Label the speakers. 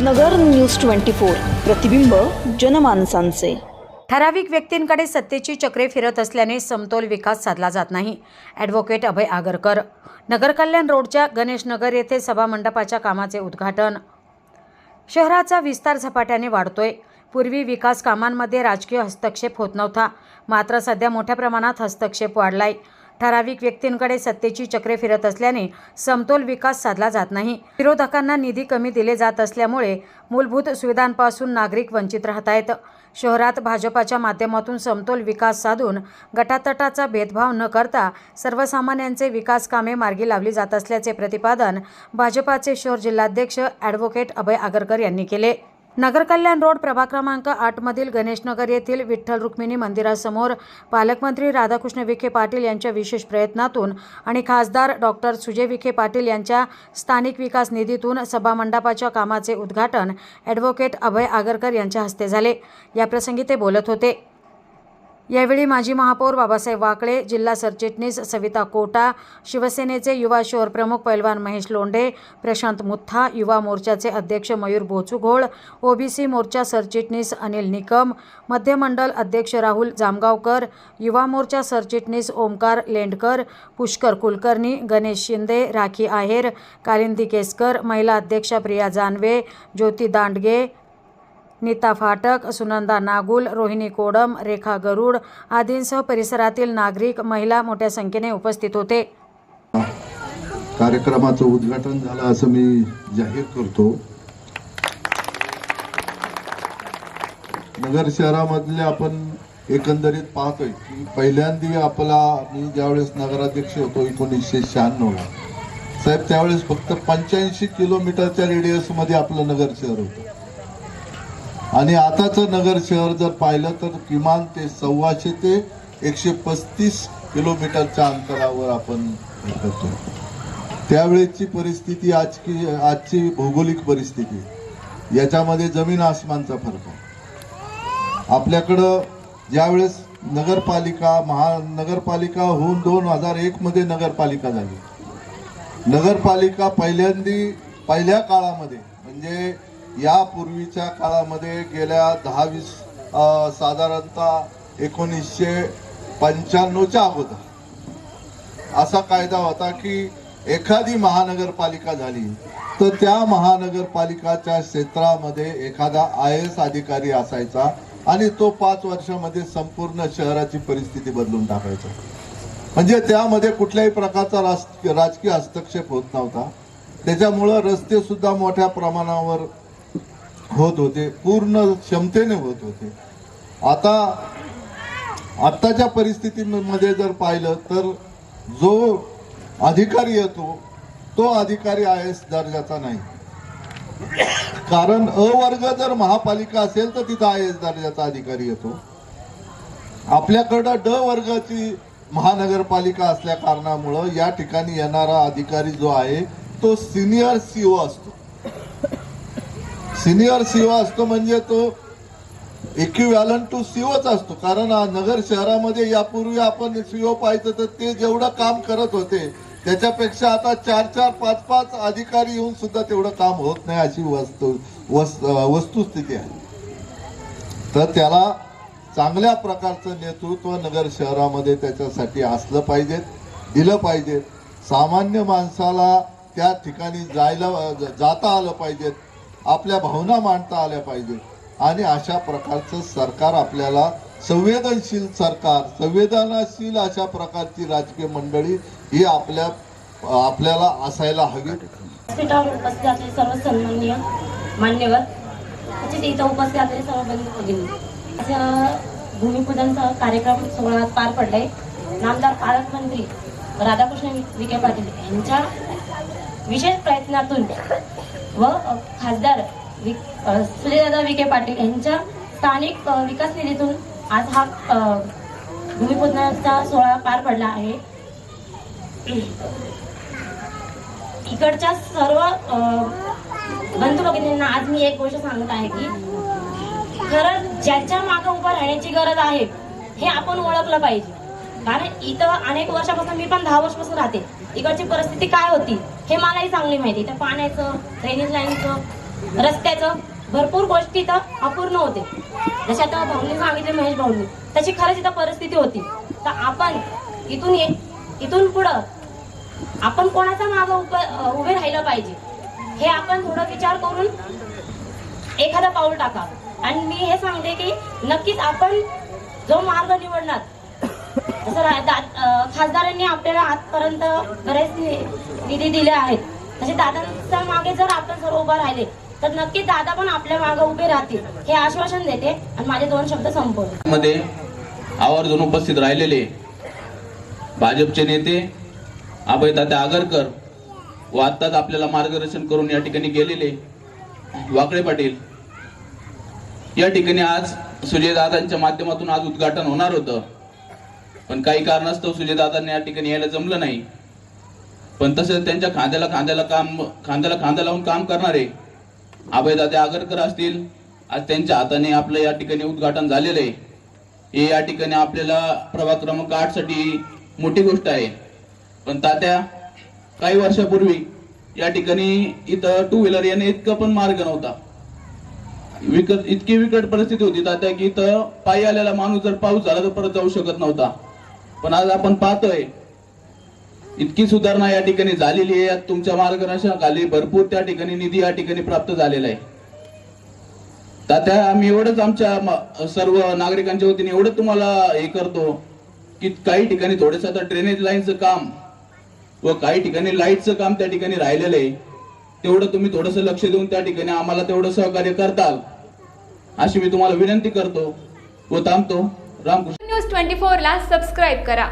Speaker 1: नगर news twenty four. प्रतिबिंब जनमानसांचे.
Speaker 2: ठराविक व्यक्तींकडे सत्तेची चक्रे फिरत असल्याने समतोल विकास साधला जात नाही. ॲडव्होकेट अभय आगरकर. नगरकल्याण रोडच्या गणेशनगर येथे सभामंडपाच्या कामाचे उद्घाटन. शहराचा विस्तार झपाट्याने वाढतोय. पूर्वी विकास कामांमध्ये राजकीय हस्तक्षेप होत नव्हता. मात्र सध्या मोठ्या प्रमाणात हस्तक्षेप वाढलाय. ठराविक व्यक्तींकडे सत्तेची चक्रे फिरत असल्याने समतोल विकास साधला जात नाही. विरोधकांना निधी कमी दिले जात असल्यामुळे मूलभूत सुविधांपासून नागरिक वंचित राहत आहेत. शहरात भाजपाच्या माध्यमातून समतोल विकास साधून गटातटाचा भेदभाव न करता सर्वसामान्यांचे विकास कामे मार्गी लावली जात असल्याचे प्रतिपादन भाजपाचे शहर जिल्हाध्यक्ष ॲडव्होकेट अभय आगरकर यांनी केले. नगरकल्याण रोड प्रभाग क्रमांक आठमधील गणेशनगर येथील विठ्ठल रुक्मिणी मंदिरासमोर पालकमंत्री राधाकृष्ण विखे पाटील यांच्या विशेष प्रयत्नातून आणि खासदार डॉक्टर सुजय विखे पाटील यांच्या स्थानिक विकास निधीतून सभामंडपाच्या कामाचे उद्घाटन ॲडव्होकेट अभय आगरकर यांच्या हस्ते झाले. याप्रसंगी ते बोलत होते. यावेळी माजी महापौर बाबासाहेब वाकळे जिल्हा सरचिटणीस सविता कोटा शिवसेनेचे युवा शोर प्रमुख पैलवान महेश लोंढे प्रशांत मुथा युवा मोर्चाचे अध्यक्ष मयूर बोचुघोळ ओबीसी मोर्चा सरचिटणीस अनिल निकम मध्यमंडल अध्यक्ष राहुल जामगावकर युवा मोर्चा सरचिटणीस ओमकार लेंडकर पुष्कर कुलकर्णी गणेश शिंदे राखी आहेर कालिंदी केसकर महिला अध्यक्षा प्रिया जानवे ज्योती दांडगे नीता फाटक सुनंदा नागुल रोहिणी कोडम रेखा गरुड आदींसह परिसरातील नागरिक महिला मोठ्या संख्येने उपस्थित होते.
Speaker 3: कार्यक्रमाचं उद्घाटन झालं असं मी जाहीर करतो. नगर शहरामधले आपण एकंदरीत पाहतोय की पहिल्यांदा आपला मी ज्यावेळेस नगराध्यक्ष होतो एकोणीसशे शहाण्णवला साहेब त्यावेळेस फक्त पंच्याऐंशी किलोमीटरच्या रेडियसमध्ये आपलं नगर शहर होतं. आणि आताचं नगर शहर जर पाहिलं तर किमान ते सव्वाशे ते एकशे पस्तीस किलोमीटरच्या अंतरावर आपण करतो त्यावेळेची परिस्थिती आज की आजची भौगोलिक परिस्थिती. याच्यामध्ये जमीन आसमानचा फरक आहे. आपल्याकडं ज्यावेळेस नगरपालिका महानगरपालिका होऊन दोन हजार एकमध्ये नगरपालिका झाली. नगरपालिका पहिल्यांदी पहिल्या काळामध्ये म्हणजे यापूर्वीच्या काळामध्ये गेल्या दहा वीस साधारणतः एकोणीसशे पंच्याण्णवच्या अगोदर असा कायदा होता की एखादी महानगरपालिका झाली तर त्या महानगरपालिकाच्या क्षेत्रामध्ये एखादा आय एस अधिकारी असायचा आणि तो पाच वर्षामध्ये संपूर्ण शहराची परिस्थिती बदलून टाकायचा. म्हणजे त्यामध्ये कुठल्याही प्रकारचा राजकीय हस्तक्षेप होत नव्हता. त्याच्यामुळं रस्ते सुद्धा मोठ्या प्रमाणावर होत होते पूर्ण क्षमतेने होत होते. आता आत्ताच्या परिस्थितीमध्ये जर पाहिलं तर जो अधिकारी येतो तो अधिकारी आय एस दर्जाचा नाही. कारण अ वर्ग जर महापालिका असेल तर तिथं आय एस दर्जाचा अधिकारी येतो. आपल्याकडं ड वर्गाची महानगरपालिका असल्या कारणामुळं या ठिकाणी येणारा अधिकारी जो आहे तो सिनियर सीओ असतो. सिनियर सीओ असतो म्हणजे तो इक्विव्हॅलंट टू सीओच असतो. कारण नगर शहरामध्ये यापूर्वी आपण सीओ पाहायचं तर ते जेवढं काम करत होते त्याच्यापेक्षा आता चार चार पाच पाच अधिकारी येऊन सुद्धा तेवढं काम होत नाही अशी वस्तू वस्तुस्थिती आहे. तर त्याला चांगल्या प्रकारचं नेतृत्व नगर शहरामध्ये त्याच्यासाठी असलं पाहिजे दिलं पाहिजे. सामान्य माणसाला त्या ठिकाणी जायला जाता आलं पाहिजेत आपल्या भावना मांडता आल्या पाहिजे. आणि अशा प्रकारचं सरकार आपल्याला संवेदनशील सरकार संवेदनशील अशा प्रकारची राजकीय मंडळी ही आपल्या आपल्याला असायला हवी.
Speaker 4: व्यासपीठावर उपस्थित असलेले सर्व सन्माननीय मान्यवर तसेच इथं उपस्थित असलेले सर्व बंधू भगिनी भूमिपूजनचा कार्यक्रम सोहळा पार पडलाय नामदार पालकमंत्री राधाकृष्ण विखे पाटील यांच्या विशेष प्रयत्नातून व खासदार सुजयदादा विखे पाटील यांच्या स्थानिक विकास निधीतून आज हा भूमिपूजनाचा सोहळा पार पडला आहे. इकडच्या सर्व बंधू भगिनींना आज मी एक गोष्ट सांगत आहे की खरं ज्याच्या मागे उभं राहण्याची गरज आहे हे आपण ओळखलं पाहिजे. कारण इथं अनेक वर्षापासून मी पण दहा वर्षापासून राहते. इकडची परिस्थिती काय होती हे मलाही चांगली माहिती. इथं पाण्याचं ड्रेनेज लाईनचं रस्त्याचं भरपूर गोष्टी इथं अपूर्ण होते. जसे आता भाऊंनी सांगितले महेश भाऊंनी तशी खरंच इथं परिस्थिती होती. तर आपण इथून ये इथून पुढं आपण कोणाचा माग उभं उभे राहिलं पाहिजे? हे आपण थोडं विचार करून एखादं पाऊल टाका. आणि मी हे सांगते की नक्कीच आपण जो मार्ग निवडणार जसं खासदारांनी आपल्याला आजपर्यंत बरेच निधी दिले आहेत. तसे दादांच्या मागे जर आपण सर्व उभं राहिले तर नक्की दादा पण आपल्या मागे उभे राहतील. हे आश्वासन देते आणि माझे दोन शब्द संपवले
Speaker 5: मध्ये आवर्जून उपस्थित राहिलेले भाजपचे नेते अभयदादा आगरकर व आत्ताच आपल्याला मार्गदर्शन करून या ठिकाणी गेलेले वाकळे पाटील. या ठिकाणी आज सुजयदादांच्या माध्यमातून आज उद्घाटन होणार होतं. पण काही कारणास्तव सुजयदादांनी या ठिकाणी यायला जमलं नाही. पण तसेच त्यांच्या खांद्याला खांद्याला काम खांद्याला खांदा लावून काम करणारे अभयदादा आगरकर असतील आज त्यांच्या हाताने आपलं या ठिकाणी उद्घाटन झालेलं आहे. हे या ठिकाणी आपल्याला प्रभाग क्रमांक आठसाठी मोठी गोष्ट आहे. पण तात्या काही वर्षापूर्वी या ठिकाणी इथं टू व्हीलर याने इतकं पण मार्ग नव्हता. विकट इतकी विकट परिस्थिती होती तात्या की इथं पायी आलेला माणूस जर पाऊस झाला तर परत जाऊ शकत नव्हता. पण आज आपण पाहतोय इतकी सुधारणा या ठिकाणी झालेली आहे. तुमच्या मार्गदर्शनाखाली भरपूर त्या ठिकाणी निधी या ठिकाणी प्राप्त झालेला आहे. तात्या आम्ही एवढंच आमच्या सर्व नागरिकांच्या वतीने एवढं तुम्हाला हे करतो की काही ठिकाणी थोडस आता ड्रेनेज लाईनचं काम व काही ठिकाणी लाईटचं काम त्या ठिकाणी राहिलेलं आहे. तेवढं तुम्ही थोडस लक्ष देऊन त्या ठिकाणी आम्हाला तेवढं सहकार्य करताल. अशी मी तुम्हाला विनंती करतो व थांबतो. रामकृष्ण.
Speaker 6: ट्वेंटी फोरला सबस्क्राईब करा.